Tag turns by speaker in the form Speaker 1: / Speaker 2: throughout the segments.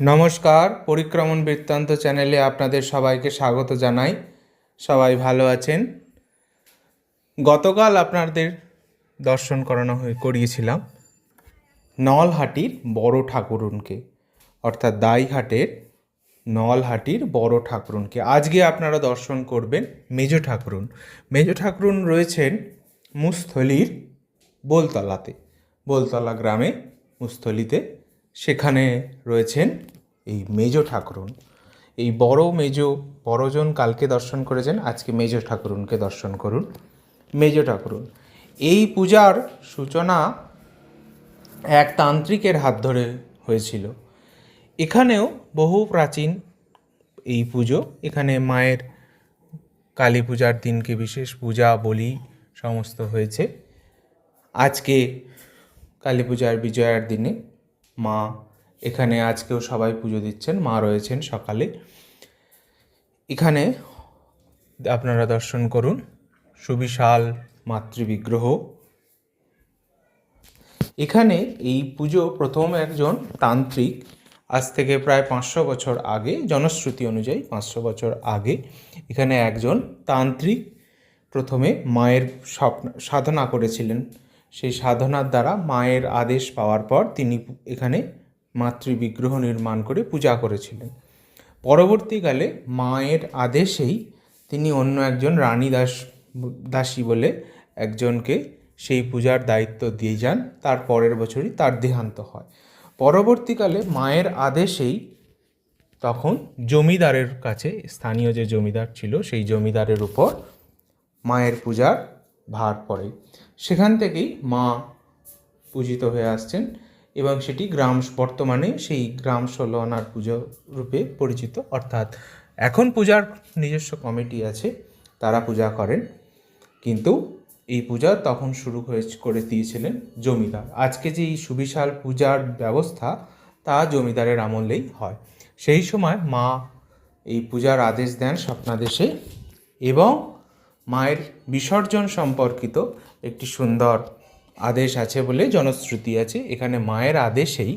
Speaker 1: নমস্কার, পরিক্রমণ বৃত্তান্ত চ্যানেলে আপনাদের সবাইকে স্বাগত জানাই। সবাই ভালো আছেন? গতকাল আপনাদের দর্শন করানো হয়ে করিয়েছিলাম নলহাটির বড় ঠাকুরুনকে, অর্থাৎ দাইহাটের নলহাটির বড় ঠাকুরুনকে। আজকে আপনারা দর্শন করবেন মেজ ঠাকুরুন। মেজ ঠাকুরুন রয়েছেন মুস্থলির বোলতলাতে, বোলতলা গ্রামে মুস্থলিতে সেখানে রয়েছেন এই মেজ ঠাকুরুন। এই বড় মেজ বড়জন কালকে দর্শন করেছেন, আজকে মেজ ঠাকুরুনকে দর্শন করুন। মেজ ঠাকুরুন, এই পূজার সূচনা এক তান্ত্রিকের হাত ধরে হয়েছিল। এখানেও বহু প্রাচীন এই পুজো, এখানে মায়ের কালী পূজার দিনকে বিশেষ পূজা, বলি সমস্ত হয়েছে। আজকে কালী পূজার বিজয়ার দিনে মা। এখানে আজকেও সবাই পুজো দিচ্ছেন, মা রয়েছেন সকালে। এখানে আপনারা দর্শন করুন, সুবিশাল মাতৃবিগ্রহ। এখানে এই পুজো প্রথম একজন তান্ত্রিক, আজ থেকে প্রায় পাঁচশো বছর আগে, জনশ্রুতি অনুযায়ী পাঁচশো বছর আগে, এখানে একজন তান্ত্রিক প্রথমে মায়ের স্বপ্ন সাধনা করেছিলেন। সেই সাধনার দ্বারা মায়ের আদেশ পাওয়ার পর তিনি এখানে মাতৃবিগ্রহ নির্মাণ করে পূজা করেছিলেন। পরবর্তীকালে মায়ের আদেশেই তিনি অন্য একজন রানী দাস, দাসী বলে একজনকে সেই পূজার দায়িত্ব দিয়ে যান, তার পরের বছরই তার দেহান্ত হয়। পরবর্তীকালে মায়ের আদেশেই তখন জমিদারের কাছে, স্থানীয় যে জমিদার ছিল সেই জমিদারের উপর মায়ের পূজার ভার পড়ে। সেখান থেকেই মা পূজিত হয়ে আসছেন এবং সেটি গ্রাম বর্তমানে সেই গ্রাম ষোলো আনার পুজো রূপে পরিচিত। অর্থাৎ এখন পূজার নিজস্ব কমিটি আছে, তারা পূজা করেন। কিন্তু এই পূজা তখন শুরু হয়ে করে দিয়েছিলেন জমিদার। আজকে যে এই সুবিশাল পূজার ব্যবস্থা, তা জমিদারের আমলেই হয়। সেই সময় মা এই পূজার আদেশ দেন স্বপ্নাদেশে এবং মায়ের বিসর্জন সম্পর্কিত একটি সুন্দর আদেশ আছে বলে জনশ্রুতি আছে। এখানে মায়ের আদেশেই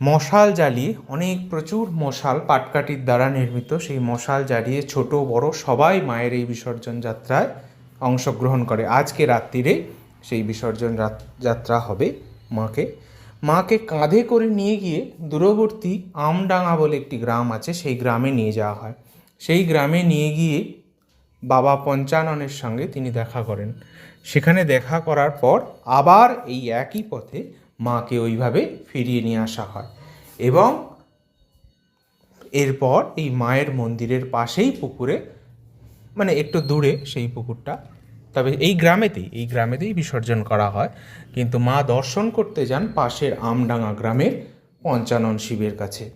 Speaker 1: মশাল জ্বালিয়ে, অনেক প্রচুর মশাল পাটকাঠির দ্বারা নির্মিত, সেই মশাল জ্বালিয়ে ছোট, বড় সবাই মায়ের এই বিসর্জন যাত্রায় অংশগ্রহণ করে। আজকে রাত্রিরে সেই বিসর্জন যাত্রা হবে মাকে। মাকে কাঁধে করে নিয়ে গিয়ে দূরবর্তী আমডাঙ্গা বলে একটি গ্রাম আছে, সেই গ্রামে নিয়ে যাওয়া হয়। সেই গ্রামে নিয়ে গিয়ে বাবা পঞ্চাননের সঙ্গে তিনি দেখা করেন। সেখানে দেখা করার পর আবার এই একই পথে মাকে ওইভাবে ফিরিয়ে নিয়ে আসা হয় এবং এরপর এই মায়ের মন্দিরের পাশেই পুকুরে মানে একটু দূরে সেই পুকুরটা, তবে এই গ্রামেতেই এই গ্রামেতেই বিসর্জন করা হয়। কিন্তু মা দর্শন করতে যান পাশের আমডাঙ্গা গ্রামের পঞ্চানন শিবের কাছে।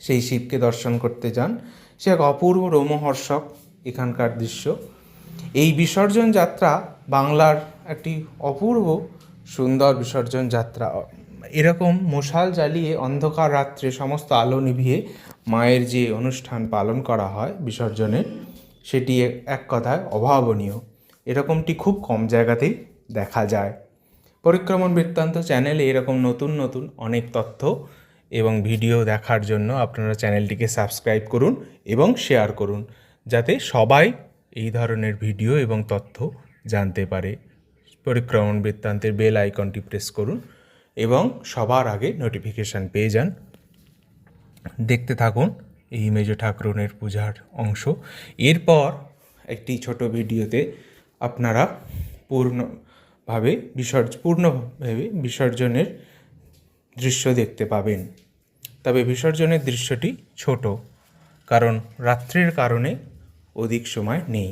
Speaker 1: সেই শিবকে দর্শন করতে যান। সে এক অপূর্ব রোমহর্ষক। এখানকার দৃশ্য। এই বিসর্জন যাত্রা বাংলার একটি অপূর্ব সুন্দর বিসর্জন যাত্রা। এরকম মশাল জ্বালিয়ে অন্ধকার রাত্রে সমস্ত আলো নিভিয়ে মায়ের যে অনুষ্ঠান পালন করা হয় বিসর্জনের সেটি এক- কথায় অভাবনীয়। এরকমটি খুব কম জায়গাতেই দেখা যায়। পরিক্রমণ বৃত্তান্ত চ্যানেলে এরকম নতুন নতুন অনেক তথ্য এবং ভিডিও দেখার জন্য আপনারা চ্যানেলটিকে সাবস্ক্রাইব করুন এবং শেয়ার করুন। যাতে সবাই এই ধরনের ভিডিও এবং তথ্য জানতে পারে। পরিক্রমণ বৃত্তান্তের বেল আইকনটি প্রেস করুন এবং সবার আগে নোটিফিকেশান পেয়ে যান। দেখতে থাকুন এই মেজো ঠাকুরনের পূজার অংশ। এরপর একটি ছোট ভিডিওতে আপনারা পূর্ণভাবে বিসর্জ, পূর্ণভাবে বিসর্জনের দৃশ্য দেখতে পাবেন। তবে বিসর্জনের দৃশ্যটি ছোট, কারণ রাত্রির কারণে অধিক সময় নেই।